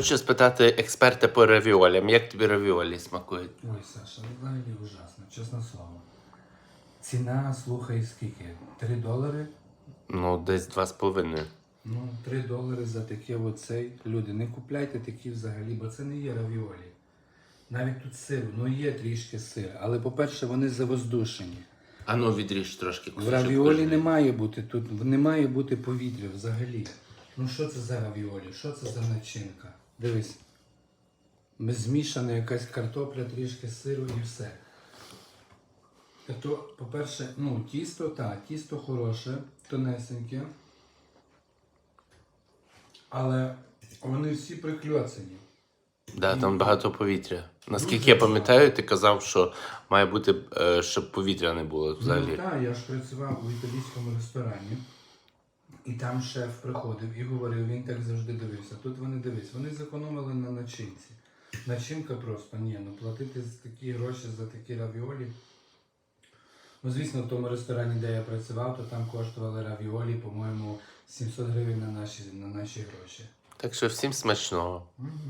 Хочу спитати експерта по равіолям. Як тобі равіолі смакують? Ой, Саша, ну взагалі ужасно, чесне слово. Ціна, слухай, скільки? 3 долари? Ну, десь два з половиною. Ну, 3 долари за таке оцей. Люди, не купляйте такі взагалі, бо це не є равіолі. Навіть тут сир, ну є трішки сир, але по-перше, вони завоздушені. А ну відріж трошки В кусочок равіолі кожний. не має бути тут, не має бути повітря взагалі. Ну що це за равіолі? Що це за начинка? Дивись. Змішана якась картопля, трішки сиру і все. То, по-перше, ну, тісто, так, тісто хороше, тонесеньке. Але вони всі прикльоцані. Да, там багато повітря. Наскільки я пам'ятаю, ти казав, що має бути, е, щоб повітря не було Ну взагалі. так, я ж працював у італійському ресторані, і там шеф приходив і говорив, він так завжди дивився. Тут вони дивись, вони зекономили на начинці. Начинка просто ні, ну платити за такі гроші за такі равіолі. Ну, звісно, в тому ресторані, де я працював, то там коштували равіолі, по-моєму, 700 гривень на наші, на наші гроші. Так що всім смачного. Угу.